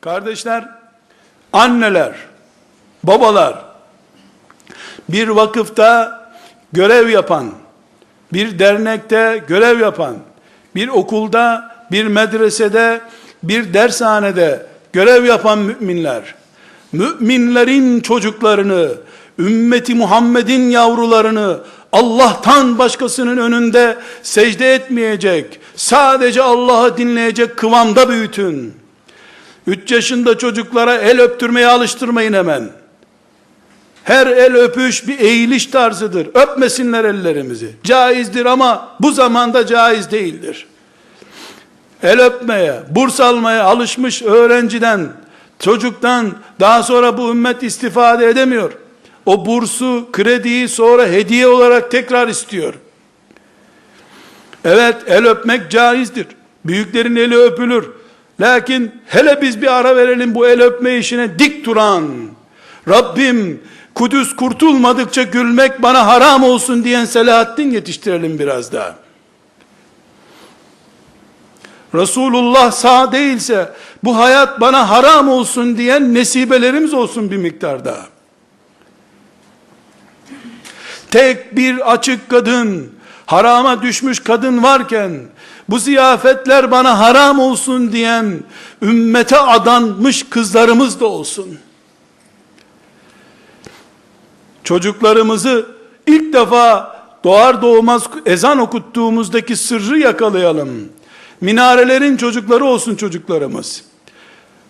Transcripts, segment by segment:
Kardeşler, anneler, babalar, bir vakıfta görev yapan, bir dernekte görev yapan, bir okulda, bir medresede, bir dershanede görev yapan müminler, müminlerin çocuklarını, ümmeti Muhammed'in yavrularını Allah'tan başkasının önünde secde etmeyecek, sadece Allah'ı dinleyecek kıvamda büyütün. 3 yaşında çocuklara el öptürmeye alıştırmayın hemen. Her el öpüş bir eğiliş tarzıdır. Öpmesinler ellerimizi. Caizdir ama bu zamanda caiz değildir. El öpmeye, burs almaya alışmış öğrenciden, çocuktan daha sonra bu ümmet istifade edemiyor. O bursu, krediyi sonra hediye olarak tekrar istiyor. Evet el öpmek caizdir. Büyüklerin eli öpülür. Lakin hele biz bir ara verelim bu el öpme işine dik duran, Rabbim Kudüs kurtulmadıkça gülmek bana haram olsun diyen Selahaddin yetiştirelim biraz daha. Resulullah sağ değilse bu hayat bana haram olsun diyen nesibelerimiz olsun bir miktar daha. Tek bir açık kadın, harama düşmüş kadın varken bu ziyafetler bana haram olsun diyen ümmete adanmış kızlarımız da olsun. Çocuklarımızı ilk defa doğar doğmaz ezan okuttuğumuzdaki sırrı yakalayalım. Minarelerin çocukları olsun çocuklarımız.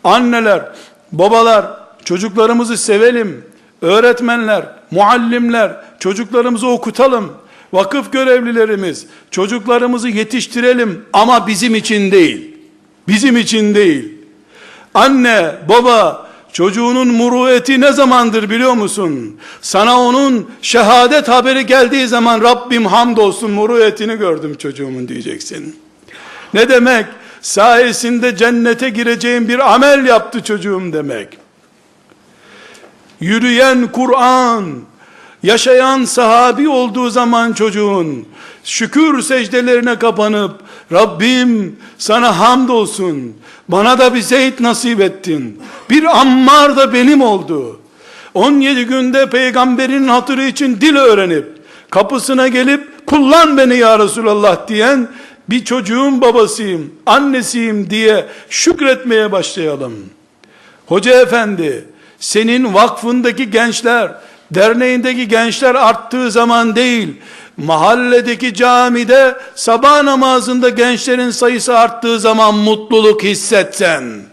Anneler, babalar, çocuklarımızı sevelim. Öğretmenler, muallimler, çocuklarımızı okutalım. Vakıf görevlilerimiz, çocuklarımızı yetiştirelim ama bizim için değil. Bizim için değil. Anne, baba, çocuğunun murueti ne zamandır biliyor musun? Sana onun şehadet haberi geldiği zaman Rabbim hamdolsun muruetini gördüm çocuğumun diyeceksin. Ne demek? Sayesinde cennete gireceğim bir amel yaptı çocuğum demek. Yürüyen Kur'an, yaşayan sahabi olduğu zaman çocuğun, şükür secdelerine kapanıp, Rabbim sana hamdolsun, bana da bir Zeyd nasip ettin, bir Ammar da benim oldu. 17 günde peygamberin hatırı için dil öğrenip, kapısına gelip, kullan beni ya Resulallah diyen, bir çocuğun babasıyım, annesiyim diye şükretmeye başlayalım. Hoca efendi, senin vakfındaki gençler, derneğindeki gençler arttığı zaman değil, mahalledeki camide sabah namazında gençlerin sayısı arttığı zaman mutluluk hissetsen.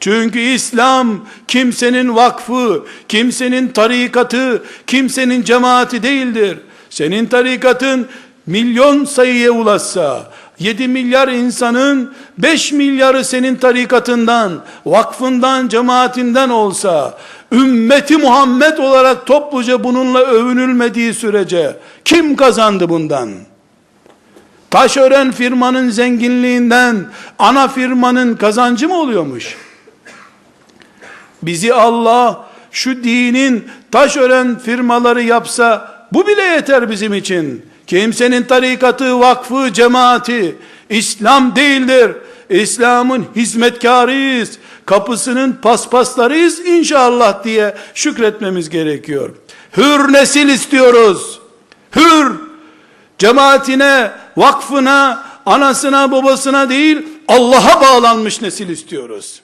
Çünkü İslam kimsenin vakfı, kimsenin tarikatı, kimsenin cemaati değildir. Senin tarikatın milyon sayıya ulaşsa, 7 milyar insanın 5 milyarı senin tarikatından, vakfından, cemaatinden olsa, ümmeti Muhammed olarak topluca bununla övünülmediği sürece, kim kazandı bundan? Taşören firmanın zenginliğinden, ana firmanın kazancı mı oluyormuş? Bizi Allah, şu dinin taşören firmaları yapsa, bu bile yeter bizim için. Kimsenin tarikatı, vakfı, cemaati İslam değildir. İslam'ın hizmetkarıyız. Kapısının paspaslarıyız inşallah diye şükretmemiz gerekiyor. Hür nesil istiyoruz. Hür cemaatine, vakfına, anasına, babasına değil Allah'a bağlanmış nesil istiyoruz.